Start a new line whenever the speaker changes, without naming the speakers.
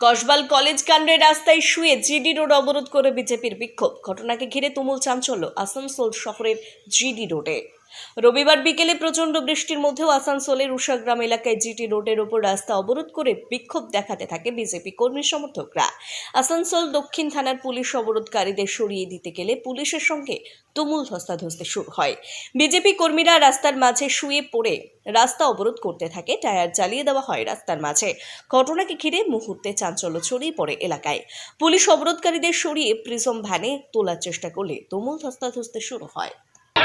কসবাল college কাণ্ডে রাস্তায় শুয়ে জিডি রোড অবরোধ করে বিজেপির বিক্ষোভ। ঘটনাকে ঘিরে তুমুল চাঞ্চল্য আসানসোল শহরের জিডি রোডে। রবিবার বিকেলে প্রচণ্ড বৃষ্টির মধ্যেও আসানসোলের উষাগ্রাম এলাকায় জিটি রোডের ওপর রাস্তা অবরোধ করে বিক্ষোভ দেখাতে থাকে বিজেপি কর্মী সমর্থকরা। আসানসোল দক্ষিণ থানার পুলিশ অবরোধকারীদের সরিয়ে দিতে গেলে পুলিশের সঙ্গে তুমুল ধস্তাধস্তি শুরু হয়। বিজেপি কর্মীরা রাস্তার মাঝে শুয়ে পড়ে রাস্তা অবরোধ করতে থাকে, টায়ার জ্বালিয়ে দেওয়া হয় রাস্তার মাঝে। ঘটনাকে ঘিরে মুহূর্তে চাঞ্চল্য ছড়িয়ে পড়ে এলাকায়। পুলিশ অবরোধকারীদের সরিয়ে প্রিজম ভ্যানে তোলার চেষ্টা করলে তুমুল ধস্তাধস্তি শুরু হয়।